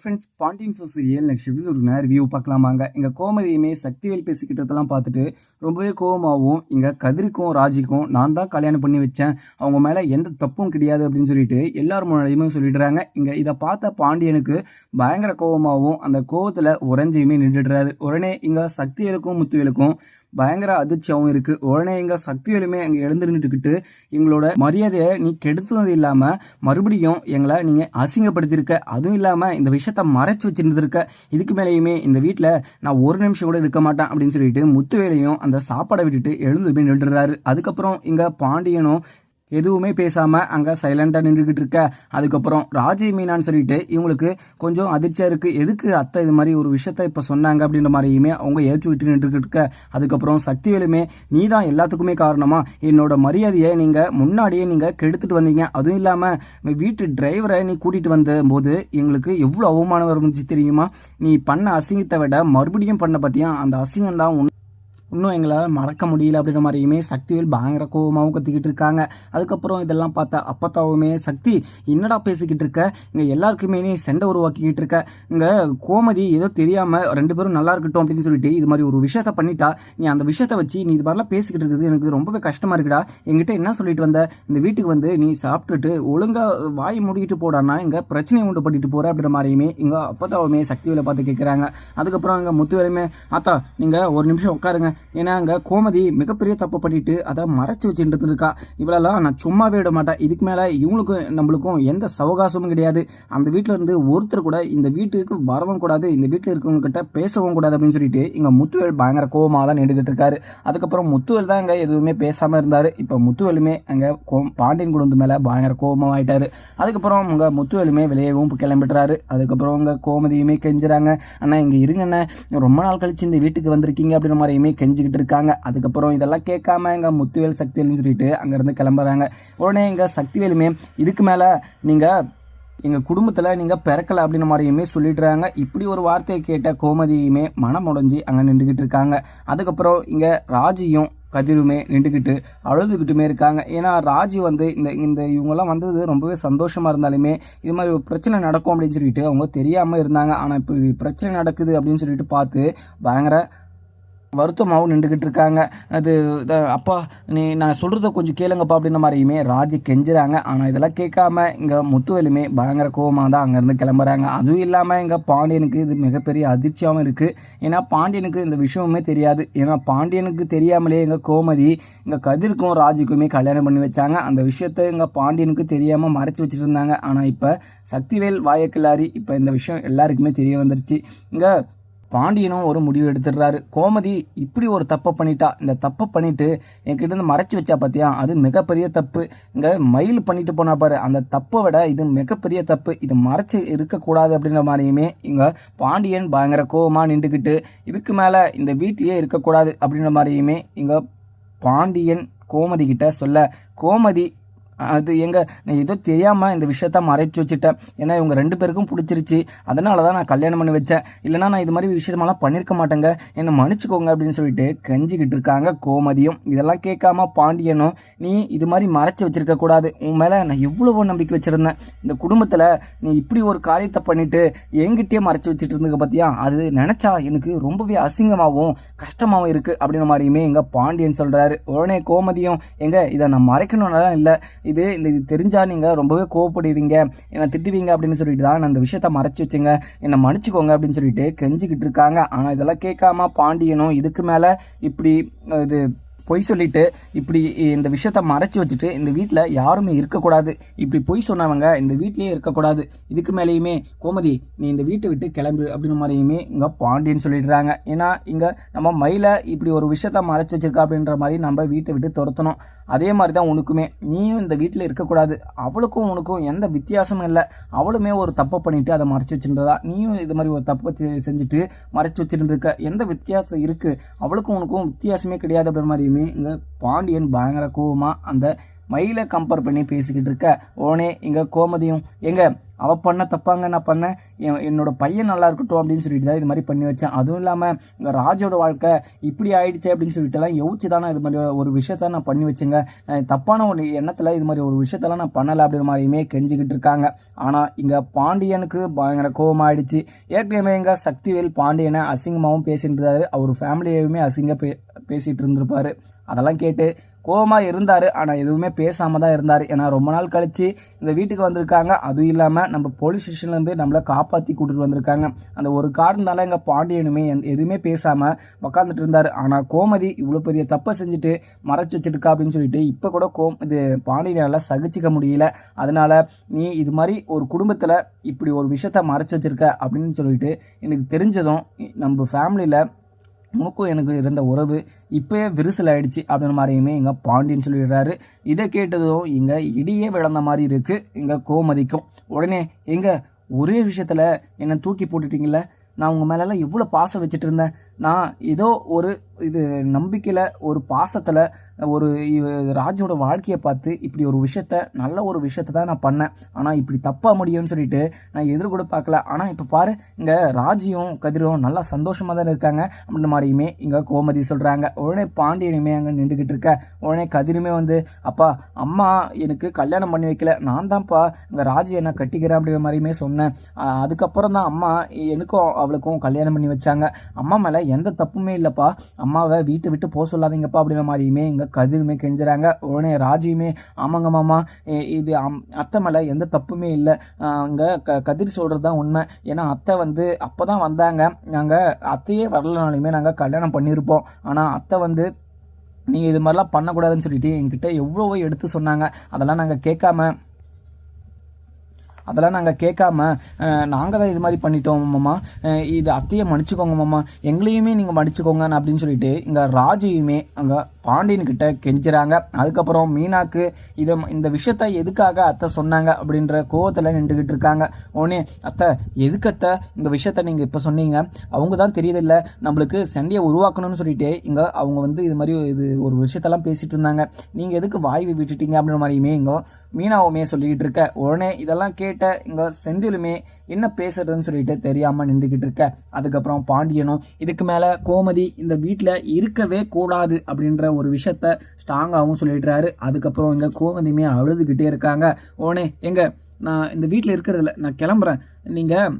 Friends Pandian serial next எபிசோடுனா review பார்க்கலாமாங்க இங்கே கோமதியுமே சக்திவேல் பேசிக்கிட்டதெல்லாம் பார்த்துட்டு ரொம்பவே கோவமாகவும் இங்கே கதிரிக்கும் ராஜிக்கும் நான் தான் கல்யாணம் பண்ணி வச்சேன். அவங்க மேலே எந்த தப்பும் கிடையாது அப்படின்னு சொல்லிட்டு எல்லாரும் முன்னாடியுமே சொல்லிடுறாங்க. இங்கே இதை பார்த்த பாண்டியனுக்கு பயங்கர கோவமாகவும் அந்த கோவத்தில் உறைஞ்சியுமே நின்றுடுறாரு. உடனே இங்கே சக்திவேலுக்கும் முத்துவேலுக்கும் பயங்கர அதிர்ச்சியாகவும் இருக்குது உடனே எங்கள் சக்திவேலுமே அங்கே எழுந்து நின்றுக்கிட்டு எங்களோட மரியாதையை நீ கெடுத்தது இல்லாமல் மறுபடியும் எங்களை நீங்கள் அசிங்கப்படுத்தியிருக்க. அதுவும் இல்லாமல் இந்த விஷயத்த மறைச்சு வச்சிருந்துருக்க. இதுக்கு மேலேயுமே இந்த வீட்டில் நான் ஒரு நிமிஷம் கூட இருக்க மாட்டேன் அப்படின்னு சொல்லிட்டு முத்துவேலையும் அந்த சாப்பாடை விட்டுட்டு எழுந்து போய் நின்றுறாரு அதுக்கப்புறம் இங்கே பாண்டியனும் எதுவுமே பேசாமல் அங்கே சைலண்டாக நின்றுக்கிட்டு இருக்க. அதுக்கப்புறம் ராஜே மீனான்னு சொல்லிட்டு இவங்களுக்கு கொஞ்சம் அதிர்ச்சியாக இருக்குது எதுக்கு அத்தை இது மாதிரி ஒரு விஷயத்த இப்போ சொன்னாங்க அப்படின்ற மாதிரியுமே அவங்க ஏற்றி விட்டு நின்றுக்கிட்டு இருக்க. அதுக்கப்புறம் சக்திவேலுமே நீ தான் எல்லாத்துக்குமே காரணமா. என்னோட மரியாதையை நீங்கள் முன்னாடியே நீங்கள் கெடுத்துட்டு வந்தீங்க. அதுவும் இல்லாமல் வீட்டு டிரைவரை நீ கூட்டிகிட்டு வந்த போது எங்களுக்கு எவ்வளோ அவமானம் இருந்துச்சு தெரியுமா? நீ பண்ண அசிங்கத்தை விட மறுபடியும் பண்ண பார்த்தியா அந்த அசிங்கம் தான் இன்னும் எங்களால் மறக்க முடியல அப்படின்ற மாதிரியுமே சக்திவேல் பயங்கர கோபமாகவும் கத்திக்கிட்டு இருக்காங்க. அதுக்கப்புறம் இதெல்லாம் பார்த்தா அப்பத்தாவுமே சக்தி என்னடா பேசிக்கிட்டு இருக்க? இங்கே எல்லாருக்குமே நீ செண்டை உருவாக்கிக்கிட்டு இருக்க. இங்கே கோமதி ஏதோ தெரியாமல் ரெண்டு பேரும் நல்லா இருக்கட்டும் அப்படின்னு சொல்லிட்டு இது மாதிரி ஒரு விஷயத்த பண்ணிட்டா. நீ அந்த விஷயத்த வச்சு நீ இது மாதிரிலாம் பேசிக்கிட்டு இருக்குது எனக்கு ரொம்பவே கஷ்டமாக இருக்குடா. எங்கிட்ட என்ன சொல்லிட்டு வந்த? இந்த வீட்டுக்கு வந்து நீ சாப்பிட்டுட்டு ஒழுங்காக வாய் முடிக்கிட்டு போடான்னா இங்கே பிரச்சனையை உண்டு பண்ணிட்டு போகிற அப்படின்ற மாதிரியுமே இங்கே அப்பத்தாவுமே சக்திவேலை பார்த்து கேட்குறாங்க அதுக்கப்புறம் அங்கே முத்து வேலையுமே ஆத்தா நீங்கள் ஒரு நிமிஷம் உட்காருங்க. ஏன்னா அங்கே கோமதி மிகப்பெரிய தப்பு பண்ணிட்டு அதை மறைச்சி வச்சுட்டு இருக்கா. இவ்வளோலாம் நான் சும்மாவே விட மாட்டேன். இதுக்கு மேலே இவங்களுக்கும் நம்மளுக்கும் எந்த சவகாசமும் கிடையாது. அந்த வீட்டில் இருந்து ஒருத்தர் கூட இந்த வீட்டுக்கு வரவும் கூடாது. இந்த வீட்டில் இருக்கவங்க கிட்ட பேசவும் கூடாது அப்படின்னு சொல்லிட்டு இங்கே முத்துவேல் பயங்கர கோபமாக தான் நின்றுக்கிட்டு இருக்காரு. அதுக்கப்புறம் முத்துவேல் தான் அங்கே எதுவுமே பேசாமல் இருந்தார். இப்போ முத்துவேலுமே அங்கே கோ பாண்டியன் குடும்பத்து மேலே பயங்கர கோபமாக ஆயிட்டாரு அதுக்கப்புறம் உங்கள் முத்துவேலுமே வெளியேவும் கிளம்பிட்டுறாரு அதுக்கப்புறம் உங்கள் கோமதியுமே கெஞ்சுறாங்க. அண்ணா இங்கே இருங்கண்ணே. ரொம்ப நாள் கழிச்சு இந்த வீட்டுக்கு வந்திருக்கீங்க அப்படின்ற மாதிரியுமே செஞ்சுக்கிட்டு இருக்காங்க. அதுக்கப்புறம் இதெல்லாம் கேட்காம எங்கள் முத்துவேல் சக்திவேல்னு சொல்லிட்டு அங்கேருந்து கிளம்புறாங்க. உடனே எங்கள் சக்திவேலுமே இதுக்கு மேலே நீங்கள் எங்கள் குடும்பத்தில் நீங்கள் பிறக்கலை அப்படின்ற மாதிரியுமே சொல்லிடுறாங்க. இப்படி ஒரு வார்த்தையை கேட்ட கோமதியுமே மனம் உடஞ்சி அங்கே நின்றுக்கிட்டு இருக்காங்க. அதுக்கப்புறம் இங்கே ராஜியும் கதிருமே நின்றுக்கிட்டு அழுதுகிட்டுமே இருக்காங்க. ஏன்னா ராஜி வந்து இந்த இந்த இவங்கெல்லாம் வந்தது ரொம்பவே சந்தோஷமாக இருந்தாலுமே இது மாதிரி ஒரு பிரச்சனை நடக்கும் அப்படின்னு சொல்லிட்டு அவங்க தெரியாமல் இருந்தாங்க. ஆனால் இப்போ பிரச்சனை நடக்குது அப்படின்னு சொல்லிட்டு பார்த்து பயங்கர வருத்தமாகவும் நின்றுக்கிட்டு இருக்காங்க. அது அப்பா நீ நான் சொல்கிறத கொஞ்சம் கேளுங்கப்பா அப்படின்ற மாதிரியுமே ராஜி கெஞ்சுறாங்க. ஆனால் இதெல்லாம் கேட்காம இங்கே முத்துவேலுமே பயங்கர கோபமாக தான் அங்கேருந்து கிளம்புறாங்க. அதுவும் இல்லாமல் இங்கே பாண்டியனுக்கு இது மிகப்பெரிய அதிர்ச்சியாகவும் இருக்குது ஏன்னா பாண்டியனுக்கு இந்த விஷயமுமே தெரியாது. ஏன்னா பாண்டியனுக்கு தெரியாமலே எங்கள் கோமதி இங்கே கதிர்க்கும் ராஜிக்குமே கல்யாணம் பண்ணி வச்சாங்க. அந்த விஷயத்த இங்கே பாண்டியனுக்கு தெரியாமல் மறைச்சி வச்சுட்டு இருந்தாங்க. ஆனால் இப்போ சக்திவேல் வாயக்கில்லாரி இப்போ இந்த விஷயம் எல்லாருக்குமே தெரிய வந்துருச்சு. இங்கே பாண்டியனும் ஒரு முடிவு எடுத்துடுறாரு. கோமதி இப்படி ஒரு தப்பை பண்ணிட்டா இந்த தப்பை பண்ணிட்டு என்கிட்ட இருந்து மறைச்சி வச்சா பார்த்தியா அது மிகப்பெரிய தப்பு. இங்கே மயில் பண்ணிட்டு போனா பாரு அந்த தப்பை விட இது மிகப்பெரிய தப்பு. இது மறைச்சி இருக்கக்கூடாது அப்படின்ற மாதிரியுமே இங்கே பாண்டியன் பயங்கர கோபமாக நின்றுக்கிட்டு இதுக்கு மேலே இந்த வீட்லேயே இருக்கக்கூடாது அப்படின்ற மாதிரியுமே இங்கே பாண்டியன் கோமதி கிட்ட சொல்ல கோமதி அது எங்க நான் ஏதோ தெரியாமல் இந்த விஷயத்த மறைச்சி வச்சுட்டேன். ஏன்னா இவங்க ரெண்டு பேருக்கும் பிடிச்சிருச்சு. அதனால தான் நான் கல்யாணம் பண்ணி வச்சேன். இல்லைனா நான் இது மாதிரி விஷயமெல்லாம் பண்ணியிருக்க மாட்டேங்க. என்னை மன்னிச்சுக்கோங்க அப்படின்னு சொல்லிட்டு கஞ்சிக்கிட்டு இருக்காங்க கோமதியும். இதெல்லாம் கேட்காம பாண்டியனும் நீ இது மாதிரி மறைச்சி வச்சிருக்க கூடாது. உன் மேலே நான் எவ்வளவோ நம்பிக்கை வச்சுருந்தேன். இந்த குடும்பத்தில் நீ இப்படி ஒரு காரியத்தை பண்ணிட்டு என்கிட்டயே மறைச்சி வச்சுட்டு இருந்துக்க பார்த்தியா அது நினச்சா எனக்கு ரொம்பவே அசிங்கமாகவும் கஷ்டமாகவும் இருக்குது அப்படின்ற மாதிரியுமே எங்கள் பாண்டியன் சொல்கிறாரு உடனே கோமதியும் எங்க இதை நான் மறைக்கணும்னாலாம் இல்லை. இது இந்த இது தெரிஞ்சால் நீங்கள் ரொம்பவே கோவப்படுவீங்க. என்னை திட்டுவீங்க அப்படின்னு சொல்லிட்டு தான் நான் அந்த விஷயத்த மறைச்சி வச்சுங்க. என்னை மன்னிச்சுக்கோங்க அப்படின்னு சொல்லிட்டு கெஞ்சிக்கிட்டு இருக்காங்க. ஆனால் இதெல்லாம் கேட்காம பாண்டியனும் இதுக்கு மேலே இப்படி இது பொய் சொல்லிட்டு இப்படி இந்த விஷயத்த மறைச்சி வச்சுட்டு இந்த வீட்டில் யாருமே இருக்கக்கூடாது. இப்படி பொய் சொன்னவங்க இந்த வீட்லேயே இருக்கக்கூடாது. இதுக்கு மேலேயுமே கோமதி நீ இந்த வீட்டை விட்டு கிளம்பு அப்படின்ற மாதிரியுமே இங்கே பாண்டியன்னு சொல்லிடுறாங்க. ஏன்னா இங்கே நம்ம மயில இப்படி ஒரு விஷயத்த மறைச்சி வச்சிருக்கா அப்படின்ற மாதிரி நம்ம வீட்டை விட்டு துரத்தணும். அதே மாதிரி தான் உனக்குமே. நீயும் இந்த வீட்டில் இருக்கக்கூடாது. அவளுக்கும் உனக்கும் எந்த வித்தியாசமும் இல்லை. அவளுமே ஒரு தப்பை பண்ணிவிட்டு அதை மறைச்சி வச்சுருந்ததா? நீயும் இது மாதிரி ஒரு தப்பை செஞ்சுட்டு மறைச்சி வச்சுருந்துருக்க. எந்த வித்தியாசம் இருக்குது அவளுக்கும் உனக்கும் வித்தியாசமே கிடையாது அப்படின்ற மாதிரியுமே இங்கே பாண்டியன் பயங்கர கோவமாக அந்த மயிலை கம்பேர் பண்ணி பேசிக்கிட்டு இருக்க. உடனே இங்கே கோமதியும் எங்க அவ பண்ண தப்பாங்க நான் பண்ணேன் என் என்னோட பையன் நல்லா இருக்கட்டும் அப்படின்னு சொல்லிட்டு தான் இது மாதிரி பண்ணி வச்சேன். அதுவும் இல்லாமல் இங்கே ராஜோட வாழ்க்கை இப்படி ஆயிடுச்சு அப்படின்னு சொல்லிட்டுலாம் யோசிச்சு தானே இது மாதிரி ஒரு விஷயத்த நான் பண்ணி வச்சுங்க. தப்பான ஒரு எண்ணத்தில் இது மாதிரி ஒரு விஷயத்தெல்லாம் நான் பண்ணலை அப்படின்ற மாதிரியுமே கெஞ்சிக்கிட்டு இருக்காங்க. ஆனால் இங்கே பாண்டியனுக்கு பயங்கர கோபமாயிடுச்சு ஏற்கனவே இங்கே சக்திவேல் பாண்டியனை அசிங்கமாகவும் பேசிட்டு இருந்தாரு. அவர் ஃபேமிலியையுமே அசிங்க பே பேசிகிட்டு இருந்திருப்பாரு. அதெல்லாம் கேட்டு கோவமாக இருந்தார். ஆனால் எதுவுமே பேசாமல் தான் இருந்தார். ஏன்னா ரொம்ப நாள் கழித்து இந்த வீட்டுக்கு வந்திருக்காங்க. அதுவும் இல்லாமல் நம்ம போலீஸ் ஸ்டேஷன்லேருந்து நம்மளை காப்பாற்றி கூட்டிட்டு வந்திருக்காங்க. அந்த ஒரு காரணத்தால் எங்கள் பாண்டியனுமே எந்த- எதுவுமே பேசாமல் உக்காந்துட்டு இருந்தார். ஆனால் கோமதி இவ்வளோ பெரிய தப்பை செஞ்சுட்டு மறைச்சு வச்சிருக்கா அப்படின்னு சொல்லிட்டு இப்போ கூட கோம் இது பாண்டியனால் சகிச்சிக்க முடியல. அதனால் நீ இது மாதிரி ஒரு குடும்பத்தில் இப்படி ஒரு விஷயத்த மறைச்சி வச்சிருக்க அப்படின்னு சொல்லிட்டு எனக்கு தெரிஞ்சதும் நம்ம ஃபேமிலியில் உனக்கும் எனக்கு இருந்த உறவு இப்போயே விரிசல் ஆயிடுச்சு அப்படின்ற மாதிரியுமே இங்கே பாண்டியன் சொல்லிடுறாரு. இதை கேட்டதும் இங்கே இடியே விளந்த மாதிரி இருக்குது இங்கே கோமதிக்கும். உடனே எங்கே ஒரே விஷயத்தில் என்னை தூக்கி போட்டுட்டீங்கல்ல? நான் உங்கள் மேலெல்லாம் எவ்வளோ பாசம் வச்சுட்டு இருந்தேன். நான் ஏதோ ஒரு இது நம்பிக்கையில் ஒரு பாசத்தில் ஒரு ராஜோட வாழ்க்கையை பார்த்து இப்படி ஒரு விஷயத்த நல்ல ஒரு விஷயத்த தான் நான் பண்ணேன். ஆனால் இப்படி தப்பாக முடியும்னு சொல்லிட்டு நான் எதிர் கூட பார்க்கல ஆனால் இப்போ பாரு இங்கே ராஜியும் கதிரும் நல்லா சந்தோஷமாக தான் இருக்காங்க. அப்படின்ற மாதிரியுமே இங்கே கோமதி சொல்கிறாங்க உடனே பாண்டியனுமே அங்கே நின்றுக்கிட்டு இருக்க. உடனே கதிருமே வந்து அப்பா அம்மா எனக்கு கல்யாணம் பண்ணி வைக்கல. நான் தான்ப்பா இங்கே ராஜி என்ன கட்டிக்கிறேன். அப்படின்ற மாதிரியுமே சொன்னேன். அதுக்கப்புறம் தான் அம்மா எனக்கும் அவளுக்கும் கல்யாணம் பண்ணி வச்சாங்க. அம்மா மேலே எந்த தப்புமே இல்லைப்பா. அம்மாவை வீட்டை விட்டு போக சொல்லாதீங்கப்பா அப்படின்ற மாதிரியுமே இங்கே கதிருமே கெஞ்சுறாங்க. உடனே ராஜியுமே ஆமாங்க மாமா இது அம் அத்தை மேலே எந்த தப்புமே இல்லை. இங்கே க கதிர் சொல்கிறது தான் உண்மை. ஏன்னா அத்தை வந்து அப்போ தான் வந்தாங்க. நாங்கள் அத்தையே வரலனாலுமே நாங்கள் கல்யாணம் பண்ணியிருப்போம் ஆனால் அத்தை வந்து நீங்கள் இது மாதிரிலாம் பண்ணக்கூடாதுன்னு சொல்லிட்டு என்கிட்ட எவ்வளவோ எடுத்து சொன்னாங்க. அதெல்லாம் நாங்கள் கேட்காம அதெல்லாம் நாங்கள் கேட்காம நாங்கள் தான் இது மாதிரி பண்ணிட்டோம் மாமா. இது அத்தையை மன்னிச்சுக்கோங்க மாமா. எங்களையுமே நீங்கள் மன்னிச்சுக்கோங்க அப்படின்னு சொல்லிட்டு இங்கே ராஜையுமே அங்கே பாண்டியன் கிட்ட கெஞ்சுறாங்க. அதுக்கப்புறம் மீனாக்கு இதை இந்த விஷயத்த எதுக்காக அத்தை சொன்னாங்க அப்படின்ற கோவத்தில் நின்றுக்கிட்டு இருக்காங்க. உடனே அத்தை எதுக்கு அத்தை இந்த விஷயத்த நீங்கள் இப்போ சொன்னீங்க? அவங்க தான் தெரியுதில்ல நம்மளுக்கு சண்டையை உருவாக்கணும்னு சொல்லிட்டு இங்கே அவங்க வந்து இது மாதிரி இது ஒரு விஷயத்தெல்லாம் பேசிகிட்டு இருந்தாங்க. நீங்கள் எதுக்கு வாய் விட்டுட்டீங்க? அப்படின்ற மாதிரியுமே இங்கே மீனாவுமே சொல்லிக்கிட்டு இருக்க. உடனே இதெல்லாம் கேட்ட இங்கே செந்திலுமே என்ன பேசுறதுன்னு சொல்லிட்டு தெரியாமல் நின்றுக்கிட்டு இருக்க. அதுக்கப்புறம் பாண்டியனும் இதுக்கு மேலே கோமதி இந்த வீட்டில் இருக்கவே கூடாது அப்படின்ற ஒரு விஷயத்த ஸ்ட்ராங்காகவும் சொல்லிடுறாரு. அதுக்கப்புறம் இங்கே கோவந்தியுமே அழுதுகிட்டே இருக்காங்க. ஓனே எங்கே நான் இந்த வீட்டில் இருக்கிறதில்ல நான் கிளம்புறேன். நீங்கள்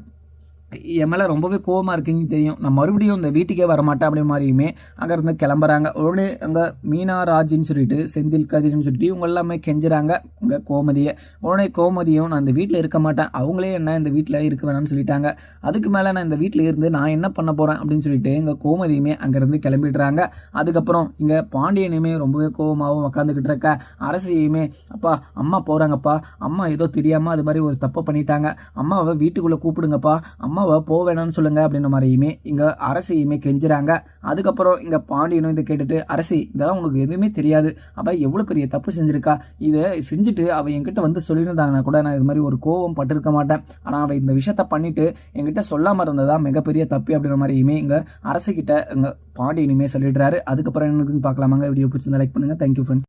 என் மேலே ரொம்பவே கோவமாக இருக்குன்னு தெரியும். நான் மறுபடியும் இந்த வீட்டுக்கே வரமாட்டேன் அப்படி மாதிரியுமே அங்கேருந்து கிளம்புறாங்க. உடனே அங்கே மீனா ராஜின்னு சொல்லிட்டு செந்தில் கதிர்னு சொல்லிட்டு இவங்க எல்லாமே கெஞ்சுறாங்க. இங்கே கோமதியை. உடனே கோமதியும் நான் இந்த வீட்டில் இருக்க மாட்டேன். அவங்களே என்ன இந்த வீட்டில் இருக்க வேணாம்னு சொல்லிட்டாங்க. அதுக்கு மேலே நான் இந்த வீட்டில் இருந்து நான் என்ன பண்ண போகிறேன் அப்படின்னு சொல்லிட்டு இங்கே கோமதியுமே அங்கேருந்து கிளம்பிடுறாங்க. அதுக்கப்புறம் இங்கே பாண்டியனுமே ரொம்பவே கோவமாகவும் உக்காந்துக்கிட்டு இருக்க. அரசியுமே அப்பா அம்மா போகிறாங்கப்பா அம்மா ஏதோ தெரியாமல் அது மாதிரி ஒரு தப்பை பண்ணிட்டாங்க. அம்மாவை வீட்டுக்குள்ளே கூப்பிடுங்கப்பா. அம்மா அம்மாவை போக வேணாம்னு சொல்லுங்க அப்படின்ற மாதிரியுமே இங்கே அரசியுமே கெஞ்சுறாங்க. அதுக்கப்புறம் இங்கே பாண்டியனும் இதை கேட்டுட்டு அரசி இதெல்லாம் உனக்கு எதுவுமே தெரியாது. அவள் எவ்வளோ பெரிய தப்பு செஞ்சிருக்கா? இதை செஞ்சுட்டு அவள் என்கிட்ட வந்து சொல்லியிருந்தாங்கன்னா கூட நான் இது மாதிரி ஒரு கோவம் பட்டிருக்க மாட்டேன். ஆனால் அவள் இந்த விஷயத்த பண்ணிட்டு என்கிட்ட சொல்லாமல் இருந்ததா மிகப்பெரிய தப்பு அப்படின்ற மாதிரியுமே இங்கே அரசுக்கிட்ட இங்கே பாண்டியனுமே சொல்லிடுறாரு. அதுக்கப்புறம் என்னன்னு பார்க்கலாமாங்க? வீடியோ பிடிச்சிருந்தா லைக் பண்ணுங்கள் தேங்க்யூ ஃப்ரெண்ட்ஸ்